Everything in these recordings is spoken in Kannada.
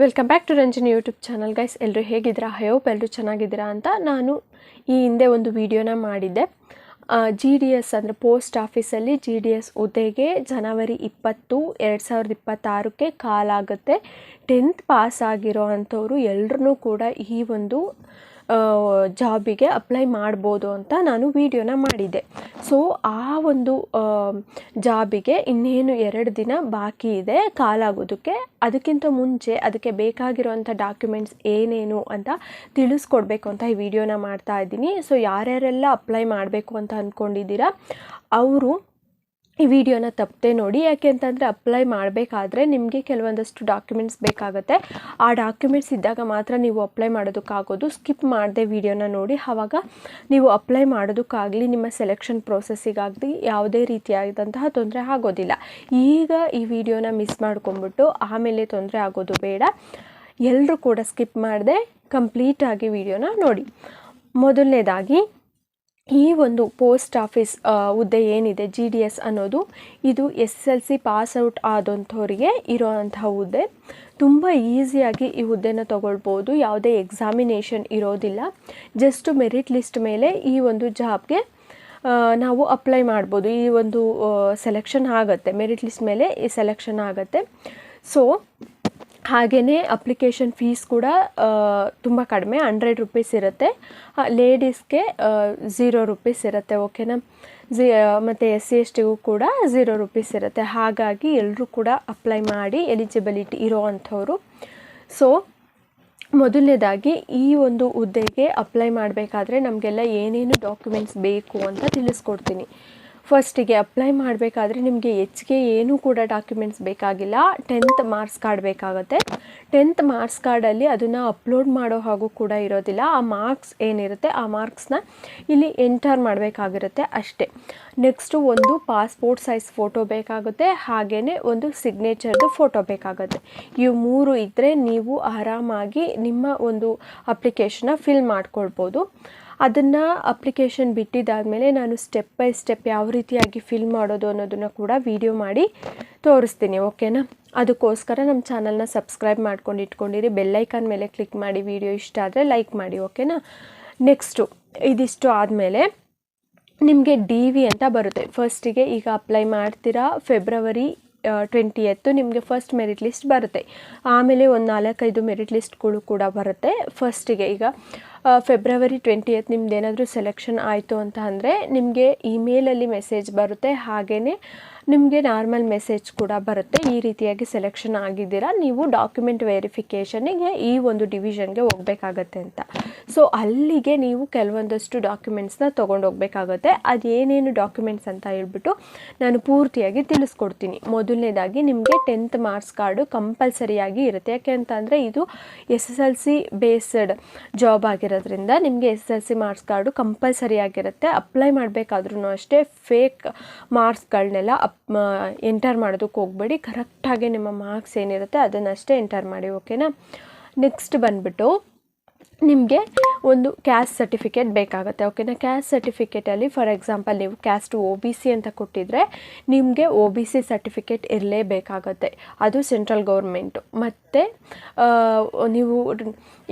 Welcome back to Ranjan YouTube channel guys ಎಲ್ಲರೂ ಹೇಗಿದ್ದೀರಾ? ಹೋಪ್ ಎಲ್ಲರೂ ಚೆನ್ನಾಗಿದ್ದೀರಾ ಅಂತ ನಾನು ಈ ಹಿಂದೆ ಒಂದು ವಿಡಿಯೋನ ಮಾಡಿದ್ದೆ. ಜಿ ಡಿ ಎಸ್ ಅಂದರೆ ಪೋಸ್ಟ್ ಆಫೀಸಲ್ಲಿ ಜಿ ಡಿ ಎಸ್ ಹುದ್ದೆಗೆ ಜನವರಿ ಇಪ್ಪತ್ತು, ಎರಡು ಸಾವಿರದ ಇಪ್ಪತ್ತಾರಕ್ಕೆ ಕಾಲಾಗುತ್ತೆ. ಟೆಂತ್ ಪಾಸ್ ಆಗಿರೋ ಅಂಥವ್ರು ಎಲ್ಲರೂ ಕೂಡ ಈ ಒಂದು ಜಾಬಿಗೆ ಅಪ್ಲೈ ಮಾಡ್ಬೋದು ಅಂತ ನಾನು ವಿಡಿಯೋನ ಮಾಡಿದ್ದೆ. ಸೊ ಆ ಒಂದು ಜಾಬಿಗೆ ಇನ್ನೇನು ಎರಡು ದಿನ ಬಾಕಿ ಇದೆ, ಕಾಲಾಗೋದಕ್ಕೆ. ಅದಕ್ಕಿಂತ ಮುಂಚೆ ಅದಕ್ಕೆ ಬೇಕಾಗಿರುವಂಥ ಡಾಕ್ಯುಮೆಂಟ್ಸ್ ಏನೇನು ಅಂತ ತಿಳಿಸ್ಕೊಡ್ಬೇಕು ಅಂತ ಈ ವಿಡಿಯೋನ ಮಾಡ್ತಾ ಇದ್ದೀನಿ. ಸೊ ಯಾರ್ಯಾರೆಲ್ಲ ಅಪ್ಲೈ ಮಾಡಬೇಕು ಅಂತ ಅಂದ್ಕೊಂಡಿದ್ದೀರಾ ಅವರು ಈ ವಿಡಿಯೋನ ತಪ್ಪದೆ ನೋಡಿ, ಯಾಕೆ ಅಂತಂದರೆ ಅಪ್ಲೈ ಮಾಡಬೇಕಾದ್ರೆ ನಿಮಗೆ ಕೆಲವೊಂದಷ್ಟು ಡಾಕ್ಯುಮೆಂಟ್ಸ್ ಬೇಕಾಗುತ್ತೆ. ಆ ಡಾಕ್ಯುಮೆಂಟ್ಸ್ ಇದ್ದಾಗ ಮಾತ್ರ ನೀವು ಅಪ್ಲೈ ಮಾಡೋದಕ್ಕಾಗೋದು. ಸ್ಕಿಪ್ ಮಾಡದೆ ವಿಡಿಯೋನ ನೋಡಿ. ಆವಾಗ ನೀವು ಅಪ್ಲೈ ಮಾಡೋದಕ್ಕಾಗಲಿ, ನಿಮ್ಮ ಸೆಲೆಕ್ಷನ್ ಪ್ರೋಸೆಸ್ಸಿಗಾಗಲಿ ಯಾವುದೇ ರೀತಿಯಾದಂತಹ ತೊಂದರೆ ಆಗೋದಿಲ್ಲ. ಈಗ ಈ ವಿಡಿಯೋನ ಮಿಸ್ ಮಾಡ್ಕೊಂಬಿಟ್ಟು ಆಮೇಲೆ ತೊಂದರೆ ಆಗೋದು ಬೇಡ. ಎಲ್ಲರೂ ಕೂಡ ಸ್ಕಿಪ್ ಮಾಡದೆ ಕಂಪ್ಲೀಟಾಗಿ ವಿಡಿಯೋನ ನೋಡಿ. ಮೊದಲನೇದಾಗಿ ಈ ಒಂದು ಪೋಸ್ಟ್ ಆಫೀಸ್ ಹುದ್ದೆ ಏನಿದೆ ಜಿ ಡಿ ಎಸ್ ಅನ್ನೋದು, ಇದು S L C pass out ಆದಂಥವ್ರಿಗೆ ಇರೋವಂಥ ಹುದ್ದೆ. ತುಂಬ ಈಸಿಯಾಗಿ ಈ ಹುದ್ದೆನ ತೊಗೊಳ್ಬೋದು, ಯಾವುದೇ ಎಕ್ಸಾಮಿನೇಷನ್ ಇರೋದಿಲ್ಲ. ಜಸ್ಟ್ ಮೆರಿಟ್ ಲಿಸ್ಟ್ ಮೇಲೆ ಈ ಒಂದು ಜಾಬ್ಗೆ ನಾವು ಅಪ್ಲೈ ಮಾಡ್ಬೋದು. ಈ ಒಂದು ಸೆಲೆಕ್ಷನ್ ಆಗುತ್ತೆ. ಮೆರಿಟ್ ಲಿಸ್ಟ್ ಮೇಲೆ ಈ ಸೆಲೆಕ್ಷನ್ ಆಗುತ್ತೆ. ಸೊ ಹಾಗೆಯೇ ಅಪ್ಲಿಕೇಶನ್ ಫೀಸ್ ಕೂಡ ತುಂಬ ಕಡಿಮೆ ಹಂಡ್ರೆಡ್ ರುಪೀಸ್ ಇರುತ್ತೆ. ಲೇಡೀಸ್ಗೆ ಝೀರೋ ರುಪೀಸ್ ಇರುತ್ತೆ ಓಕೆನಾ ಜಿ ಮತ್ತು ಎಸ್ ಸಿ ಎಸ್ ಟಿಗೂ ಕೂಡ ಝೀರೋ ರುಪೀಸ್ ಇರುತ್ತೆ. ಹಾಗಾಗಿ ಎಲ್ಲರೂ ಕೂಡ ಅಪ್ಲೈ ಮಾಡಿ ಎಲಿಜಿಬಿಲಿಟಿ ಇರೋ ಅಂಥವ್ರು. ಸೊ ಮೊದಲನೇದಾಗಿ ಈ ಒಂದು ಹುದ್ದೆಗೆ ಅಪ್ಲೈ ಮಾಡಬೇಕಾದ್ರೆ ನಮಗೆಲ್ಲ ಏನೇನು ಡಾಕ್ಯುಮೆಂಟ್ಸ್ ಬೇಕು ಅಂತ ತಿಳಿಸ್ಕೊಡ್ತೀನಿ. ಫಸ್ಟಿಗೆ ಅಪ್ಲೈ ಮಾಡಬೇಕಾದ್ರೆ ನಿಮಗೆ ಹೆಚ್ಚಿಗೆ ಏನೂ ಕೂಡ ಡಾಕ್ಯುಮೆಂಟ್ಸ್ ಬೇಕಾಗಿಲ್ಲ. ಟೆಂತ್ ಮಾರ್ಕ್ಸ್ ಕಾರ್ಡ್ ಬೇಕಾಗುತ್ತೆ. ಟೆಂತ್ ಮಾರ್ಕ್ಸ್ ಕಾರ್ಡಲ್ಲಿ ಅದನ್ನು ಅಪ್ಲೋಡ್ ಮಾಡೋ ಹಾಗೂ ಕೂಡ ಇರೋದಿಲ್ಲ. ಆ ಮಾರ್ಕ್ಸ್ ಏನಿರುತ್ತೆ, ಆ ಮಾರ್ಕ್ಸ್ನ ಇಲ್ಲಿ ಎಂಟರ್ ಮಾಡಬೇಕಾಗಿರುತ್ತೆ ಅಷ್ಟೇ. ನೆಕ್ಸ್ಟು ಒಂದು ಪಾಸ್ಪೋರ್ಟ್ ಸೈಜ್ ಫೋಟೋ ಬೇಕಾಗುತ್ತೆ. ಹಾಗೆಯೇ ಒಂದು ಸಿಗ್ನೇಚರ್ದು ಫೋಟೋ ಬೇಕಾಗುತ್ತೆ. ಇವು ಮೂರು ಇದ್ದರೆ ನೀವು ಆರಾಮಾಗಿ ನಿಮ್ಮ ಒಂದು ಅಪ್ಲಿಕೇಶನ್ನ ಫಿಲ್ ಮಾಡ್ಕೊಳ್ಬೋದು. ಅದನ್ನು ಅಪ್ಲಿಕೇಶನ್ ಬಿಟ್ಟಿದ್ದಾದಮೇಲೆ ನಾನು ಸ್ಟೆಪ್ ಬೈ ಸ್ಟೆಪ್ ಯಾವ ರೀತಿಯಾಗಿ ಫಿಲ್ ಮಾಡೋದು ಅನ್ನೋದನ್ನು ಕೂಡ ವಿಡಿಯೋ ಮಾಡಿ ತೋರಿಸ್ತೀನಿ ಓಕೆನಾ ಅದಕ್ಕೋಸ್ಕರ ನಮ್ಮ ಚಾನಲ್ನ ಸಬ್ಸ್ಕ್ರೈಬ್ ಮಾಡ್ಕೊಂಡು ಇಟ್ಕೊಂಡಿರಿ. ಬೆಲ್ಲೈಕನ್ ಮೇಲೆ ಕ್ಲಿಕ್ ಮಾಡಿ ವಿಡಿಯೋ ಇಷ್ಟ ಆದರೆ ಲೈಕ್ ಮಾಡಿ ಓಕೆನಾ ನೆಕ್ಸ್ಟು ಇದಿಷ್ಟು ಆದಮೇಲೆ ನಿಮಗೆ ಡಿ ವಿ ಅಂತ ಬರುತ್ತೆ. ಫಸ್ಟಿಗೆ ಈಗ ಅಪ್ಲೈ ಮಾಡ್ತೀರಾ? ಫೆಬ್ರವರಿ ಟ್ವೆಂಟಿ ಎತ್ತು ನಿಮಗೆ ಫಸ್ಟ್ ಮೆರಿಟ್ ಲಿಸ್ಟ್ ಬರುತ್ತೆ. ಆಮೇಲೆ ಒಂದು ನಾಲ್ಕೈದು ಮೆರಿಟ್ ಲಿಸ್ಟ್ಗಳು ಕೂಡ ಬರುತ್ತೆ. ಫಸ್ಟಿಗೆ ಈಗ ಫೆಬ್ರವರಿ ಟ್ವೆಂಟಿ ಏತ್ ನಿಮ್ದು ಏನಾದರೂ ಸೆಲೆಕ್ಷನ್ ಆಯಿತು ಅಂತ ಅಂದರೆ ನಿಮಗೆ ಇಮೇಲಲ್ಲಿ ಮೆಸೇಜ್ ಬರುತ್ತೆ. ಹಾಗೆಯೇ ನಿಮಗೆ ನಾರ್ಮಲ್ ಮೆಸೇಜ್ ಕೂಡ ಬರುತ್ತೆ. ಈ ರೀತಿಯಾಗಿ ಸೆಲೆಕ್ಷನ್ ಆಗಿದ್ದೀರಾ. ನೀವು ಡಾಕ್ಯುಮೆಂಟ್ ವೆರಿಫಿಕೇಷನಿಗೆ ಈ ಒಂದು ಡಿವಿಷನ್ಗೆ ಹೋಗಬೇಕಾಗತ್ತೆ ಅಂತ. ಸೊ ಅಲ್ಲಿಗೆ ನೀವು ಕೆಲವೊಂದಷ್ಟು ಡಾಕ್ಯುಮೆಂಟ್ಸ್ನ ತೊಗೊಂಡು ಹೋಗಬೇಕಾಗತ್ತೆ. ಅದೇನೇನು ಡಾಕ್ಯುಮೆಂಟ್ಸ್ ಅಂತ ಹೇಳ್ಬಿಟ್ಟು ನಾನು ಪೂರ್ತಿಯಾಗಿ ತಿಳಿಸ್ಕೊಡ್ತೀನಿ. ಮೊದಲನೇದಾಗಿ ನಿಮಗೆ ಟೆಂತ್ ಮಾರ್ಕ್ಸ್ ಕಾರ್ಡು ಕಂಪಲ್ಸರಿಯಾಗಿ ಇರುತ್ತೆ. ಯಾಕೆ ಅಂತಂದರೆ ಇದು S S L C based job ಆಗಿರೋದ್ರಿಂದ ನಿಮಗೆ S L C marks card compulsory ಆಗಿರುತ್ತೆ. ಅಪ್ಲೈ ಮಾಡಬೇಕಾದ್ರೂ ಅಷ್ಟೇ ಫೇಕ್ ಮಾರ್ಕ್ಸ್ಗಳನ್ನೆಲ್ಲ ಅಪ್ ಎಂಟರ್ ಮಾಡೋದಕ್ಕೆ ಹೋಗಬೇಡಿ. ಕರೆಕ್ಟಾಗಿ ನಿಮ್ಮ ಮಾರ್ಕ್ಸ್ ಏನಿರುತ್ತೆ ಅದನ್ನಷ್ಟೇ ಎಂಟರ್ ಮಾಡಿ ಓಕೆನಾ ನೆಕ್ಸ್ಟ್ ಬಂದುಬಿಟ್ಟು ನಿಮಗೆ ಒಂದು ಕ್ಯಾಸ್ಟ್ ಸರ್ಟಿಫಿಕೇಟ್ ಬೇಕಾಗುತ್ತೆ ಓಕೆನಾ ಕ್ಯಾಸ್ಟ್ ಸರ್ಟಿಫಿಕೇಟಲ್ಲಿ ಫಾರ್ ಎಕ್ಸಾಂಪಲ್ ನೀವು ಕ್ಯಾಸ್ಟ್ ಒ ಬಿ ಸಿ ಅಂತ ಕೊಟ್ಟಿದ್ರೆ, ನಿಮಗೆ ಒ ಬಿ ಸಿ ಸರ್ಟಿಫಿಕೇಟ್ ಇರಲೇಬೇಕಾಗತ್ತೆ. ಅದು ಸೆಂಟ್ರಲ್ ಗೌರ್ಮೆಂಟು ಮತ್ತು ನೀವು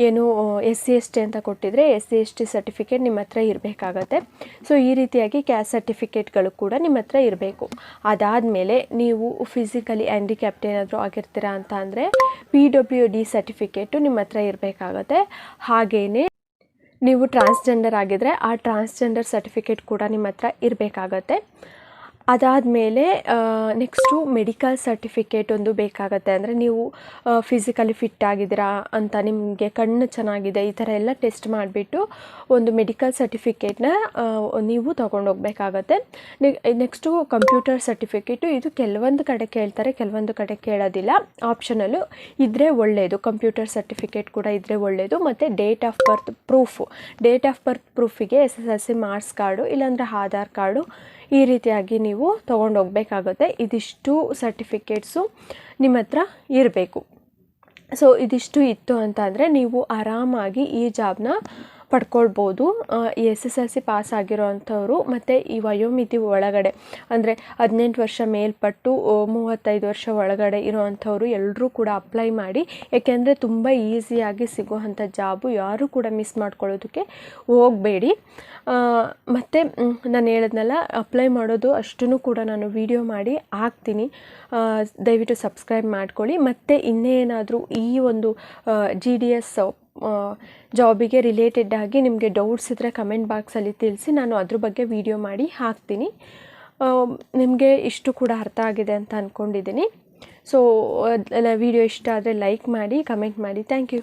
ಏನು ಎಸ್ ಸಿ ಎಸ್ ಟಿ ಅಂತ ಕೊಟ್ಟಿದ್ರೆ S C S T certificate ನಿಮ್ಮ ಹತ್ರ ಇರಬೇಕಾಗತ್ತೆ. ಸೊ ಈ ರೀತಿಯಾಗಿ ಕ್ಯಾಸ್ಟ್ ಸರ್ಟಿಫಿಕೇಟ್ಗಳು ಕೂಡ ನಿಮ್ಮ ಹತ್ರ ಇರಬೇಕು. ಅದಾದಮೇಲೆ ನೀವು ಫಿಸಿಕಲಿ ಹ್ಯಾಂಡಿಕ್ಯಾಪ್ಟ್ ಏನಾದರೂ ಆಗಿರ್ತೀರಾ ಅಂತ ಅಂದರೆ ಪಿ ಡಬ್ಲ್ಯೂ ಡಿ ಸರ್ಟಿಫಿಕೇಟು ನಿಮ್ಮ ಹತ್ರ ಇರಬೇಕಾಗತ್ತೆ. ಹಾಗೆಯೇ ನೀವು ಟ್ರಾನ್ಸ್ಜೆಂಡರ್ ಆಗಿದ್ದರೆ ಆ ಟ್ರಾನ್ಸ್ಜೆಂಡರ್ ಸರ್ಟಿಫಿಕೇಟ್ ಕೂಡ ನಿಮ್ಮ ಹತ್ರ ಇರಬೇಕಾಗತ್ತೆ. ಅದಾದಮೇಲೆ ನೆಕ್ಸ್ಟು ಮೆಡಿಕಲ್ ಸರ್ಟಿಫಿಕೇಟ್ ಒಂದು ಬೇಕಾಗತ್ತೆ. ಅಂದರೆ ನೀವು ಫಿಸಿಕಲಿ ಫಿಟ್ ಆಗಿದ್ದೀರಾ ಅಂತ ನಿಮಗೆ ಕಣ್ಣು ಚೆನ್ನಾಗಿದೆ, ಈ ಥರ ಎಲ್ಲ ಟೆಸ್ಟ್ ಮಾಡಿಬಿಟ್ಟು ಒಂದು ಮೆಡಿಕಲ್ ಸರ್ಟಿಫಿಕೇಟ್ನ ನೀವು ತೊಗೊಂಡೋಗ್ಬೇಕಾಗತ್ತೆ. ನೆಕ್ಸ್ಟು ಕಂಪ್ಯೂಟರ್ ಸರ್ಟಿಫಿಕೇಟು ಇದು ಕೆಲವೊಂದು ಕಡೆ ಕೇಳ್ತಾರೆ, ಕೆಲವೊಂದು ಕಡೆ ಕೇಳೋದಿಲ್ಲ. ಆಪ್ಷನಲ್ಲು ಇದ್ದರೆ ಒಳ್ಳೆಯದು ಕಂಪ್ಯೂಟರ್ ಸರ್ಟಿಫಿಕೇಟ್ ಕೂಡ ಇದ್ದರೆ ಒಳ್ಳೆಯದು ಮತ್ತು date of birth proof date of birth ಪ್ರೂಫಿಗೆ S S L C marks card ಇಲ್ಲಾಂದರೆ ಆಧಾರ್ ಕಾರ್ಡು ಈ ರೀತಿಯಾಗಿ ನೀವು ತೊಗೊಂಡೋಗ್ಬೇಕಾಗುತ್ತೆ. ಇದಿಷ್ಟು ಸರ್ಟಿಫಿಕೇಟ್ಸು ನಿಮ್ಮ ಹತ್ರ ಇರಬೇಕು. ಸೊ ಇದಿಷ್ಟು ಇತ್ತು ಅಂತಂದರೆ ನೀವು ಆರಾಮಾಗಿ ಈ ಜಾಬ್ನ ಪಡ್ಕೊಳ್ಬೋದು. S S L C pass ಆಗಿರೋ ಮತ್ತು ಈ ವಯೋಮಿತಿ ಒಳಗಡೆ, ಅಂದರೆ ಹದಿನೆಂಟು ವರ್ಷ ಮೇಲ್ಪಟ್ಟು ಮೂವತ್ತೈದು ವರ್ಷ ಒಳಗಡೆ ಇರೋವಂಥವ್ರು ಎಲ್ಲರೂ ಕೂಡ ಅಪ್ಲೈ ಮಾಡಿ, ಏಕೆಂದರೆ ತುಂಬ ಈಸಿಯಾಗಿ ಸಿಗುವಂಥ ಜಾಬು ಯಾರೂ ಕೂಡ ಮಿಸ್ ಮಾಡ್ಕೊಳ್ಳೋದಕ್ಕೆ ಹೋಗಬೇಡಿ. ಮತ್ತು ನಾನು ಹೇಳಿದ್ನಲ್ಲ ಅಪ್ಲೈ ಮಾಡೋದು ಅಷ್ಟನ್ನು ಕೂಡ ನಾನು ವಿಡಿಯೋ ಮಾಡಿ ಹಾಕ್ತೀನಿ. ದಯವಿಟ್ಟು ಸಬ್ಸ್ಕ್ರೈಬ್ ಮಾಡ್ಕೊಳ್ಳಿ. ಮತ್ತು ಇನ್ನೇನಾದರೂ ಈ ಒಂದು ಜಿ ಡಿ ಎಸ್ ಜಾಬಿಗೆ ರಿಲೇಟೆಡ್ ಆಗಿ ನಿಮಗೆ ಡೌಟ್ಸ್ ಇದ್ದರೆ ಕಮೆಂಟ್ ಬಾಕ್ಸಲ್ಲಿ ತಿಳಿಸಿ, ನಾನು ಅದ್ರ ಬಗ್ಗೆ ವಿಡಿಯೋ ಮಾಡಿ ಹಾಕ್ತೀನಿ. ನಿಮಗೆ ಇಷ್ಟು ಕೂಡ ಅರ್ಥ ಆಗಿದೆ ಅಂತ ಅಂದ್ಕೊಂಡಿದ್ದೀನಿ ಸೊ ವಿಡಿಯೋ ಇಷ್ಟ ಆದರೆ ಲೈಕ್ ಮಾಡಿ ಕಮೆಂಟ್ ಮಾಡಿ. Thank you